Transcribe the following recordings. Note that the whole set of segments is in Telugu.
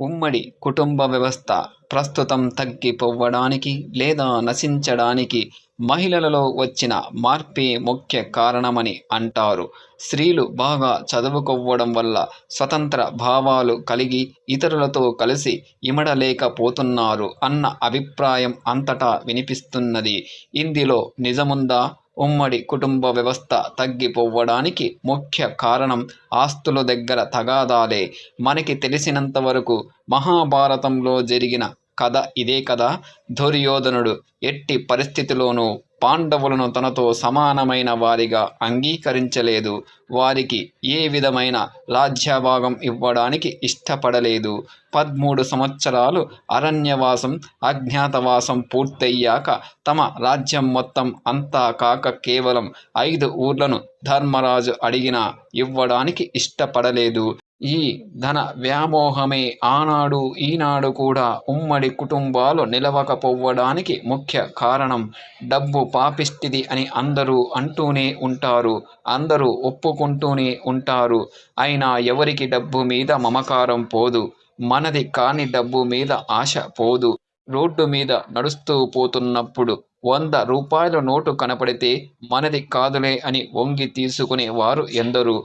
ఉమ్మడి కుటుంబ వ్యవస్థ ప్రస్తుతం తగ్గిపోవడానికి లేదా నశించడానికి మహిళలలో వచ్చిన మార్పే ముఖ్య కారణమని అంటారు. స్త్రీలు బాగా చదువుకోవడం వల్ల స్వతంత్ర భావాలు కలిగి ఇతరులతో కలిసి ఇమడలేకపోతున్నారు అన్న అభిప్రాయం అంతటా వినిపిస్తున్నది. ఇందులో నిజముందా? ఉమ్మడి కుటుంబ వ్యవస్థ తగ్గిపోవడానికి ముఖ్య కారణం ఆస్తుల దగ్గర తగాదాలే. మనకి తెలిసినంత వరకు మహాభారతంలో జరిగిన కథ ఇదే కదా దుర్యోధనుడు ఎట్టి పరిస్థితిలోనూ పాండవులను తనతో సమానమైన వారిగా అంగీకరించలేదు. వారికి ఏ విధమైన రాజ్యభాగం ఇవ్వడానికి ఇష్టపడలేదు. పదమూడు సంవత్సరాలు అరణ్యవాసం అజ్ఞాతవాసం పూర్తయ్యాక తమ రాజ్యం మొత్తం అంతా కాక కేవలం ఐదు ఊర్లను ధర్మరాజు అడిగినా ఇవ్వడానికి ఇష్టపడలేదు. ఈ ధన వ్యామోహమే ఆనాడు ఈనాడు కూడా ఉమ్మడి కుటుంబాలు నిలవకపోవడానికి ముఖ్య కారణం డబ్బు పాపిష్టిది అని అందరూ అంటూనే ఉంటారు అందరూ ఒప్పుకుంటూనే ఉంటారు. అయినా ఎవరికి డబ్బు మీద మమకారం పోదు మనది కాని డబ్బు మీద ఆశ పోదు. రోడ్డు మీద నడుస్తూ పోతున్నప్పుడు వంద రూపాయల నోటు కనపడితే మనది కాదులే అని వంగి తీసుకునే వారు ఎందరు.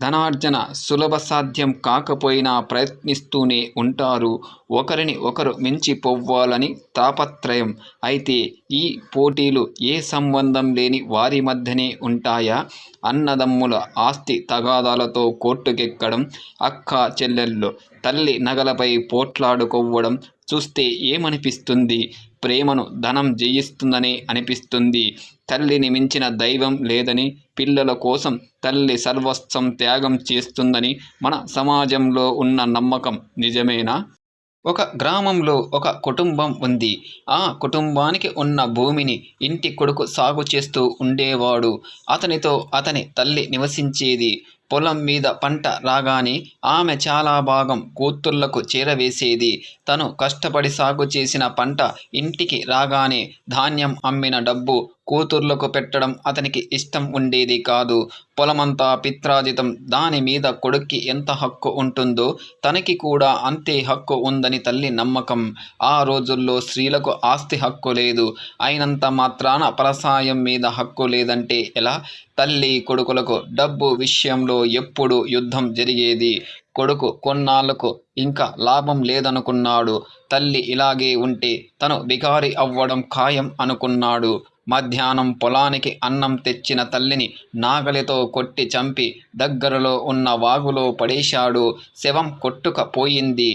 ధనార్జన సులభ సాధ్యం కాకపోయినా ప్రయత్నిస్తూనే ఉంటారు. ఒకరిని ఒకరు మించిపోవ్వాలని తాపత్రయం. అయితే ఈ పోటీలు ఏ సంబంధం లేని వారి మధ్యనే ఉంటాయా? అన్నదమ్ముల ఆస్తి తగాదాలతో కోర్టుకెక్కడం అక్క చెల్లెళ్ళు తల్లి నగలపై పోట్లాడుకోవడం చూస్తే ఏమనిపిస్తుంది? ప్రేమను ధనం జయిస్తుందనే అనిపిస్తుంది. తల్లిని మించిన దైవం లేదని పిల్లల కోసం తల్లి సర్వస్వం త్యాగం చేస్తుందని మన సమాజంలో ఉన్న నమ్మకం నిజమేనా? ఒక గ్రామంలో ఒక కుటుంబం ఉంది. ఆ కుటుంబానికి ఉన్న భూమిని ఇంటి కొడుకు సాగు చేస్తూ ఉండేవాడు. అతనితో అతని తల్లి నివసించేది పొలం మీద పంట రాగానే ఆమె చాలా భాగం కూతుర్లకు చేరవేసేది. తను కష్టపడి సాగు చేసిన పంట ఇంటికి రాగానే ధాన్యం అమ్మిన డబ్బు కూతుర్లకు పెట్టడం అతనికి ఇష్టం ఉండేది కాదు. పొలమంతా పిత్రాజితం. దాని మీద కొడుక్కి ఎంత హక్కు ఉంటుందో తనకి కూడా అంతే హక్కు ఉందని తల్లి నమ్మకం. ఆ రోజుల్లో స్త్రీలకు ఆస్తి హక్కు లేదు. అయినంత మాత్రాన పరసాయం మీద హక్కు లేదంటే ఎలా? తల్లి కొడుకులకు డబ్బు విషయంలో ఎప్పుడు యుద్ధం జరిగేది? కొడుకు కొన్నాళ్ళకు ఇంకా లాభం లేదనుకున్నాడు. తల్లి ఇలాగే ఉంటే తను బికారి అవ్వడం ఖాయం అనుకున్నాడు. మధ్యాహ్నం పొలానికి అన్నం తెచ్చిన తల్లిని నాగలితో కొట్టి చంపి దగ్గరలో ఉన్న వాగులో పడేశాడు. శవం కొట్టుకపోయింది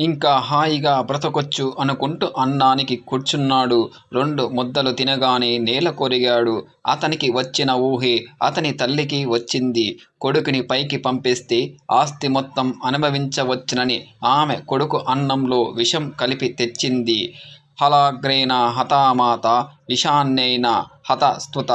ఇంకా హాయిగా బ్రతకొచ్చు అనుకుంటూ అన్నానికి కూర్చున్నాడు. రెండు ముద్దలు తినగానే నేల కొరిగాడు. అతనికి వచ్చిన ఊహే అతని తల్లికి వచ్చింది. కొడుకుని పైకి పంపిస్తే ఆస్తి మొత్తం అనుభవించవచ్చునని ఆమె కొడుకు అన్నంలో విషం కలిపి తెచ్చింది. హలాగ్రేణ హతామాత విషాన్నేన హతస్తుత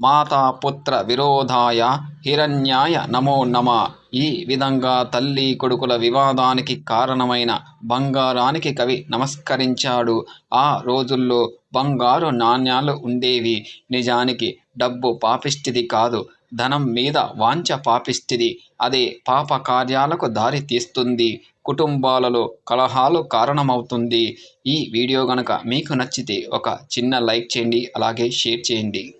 మాతాపుత్ర విరోధాయ హిరణ్యాయ నమో నమ. ఈ విధంగా తల్లి కొడుకుల వివాదానికి కారణమైన బంగారానికి కవి నమస్కరించాడు. ఆ రోజుల్లో బంగారు నాణ్యాలు ఉండేవి. నిజానికి డబ్బు పాపిష్టిది కాదు. ధనం మీద వాంఛ పాపిష్టిది. అదే పాప కార్యాలకు దారి తీస్తుంది. కుటుంబాలలో కలహాలు కారణమవుతుంది. ఈ వీడియో గనక మీకు నచ్చితే ఒక చిన్న లైక్ చేయండి. అలాగే షేర్ చేయండి.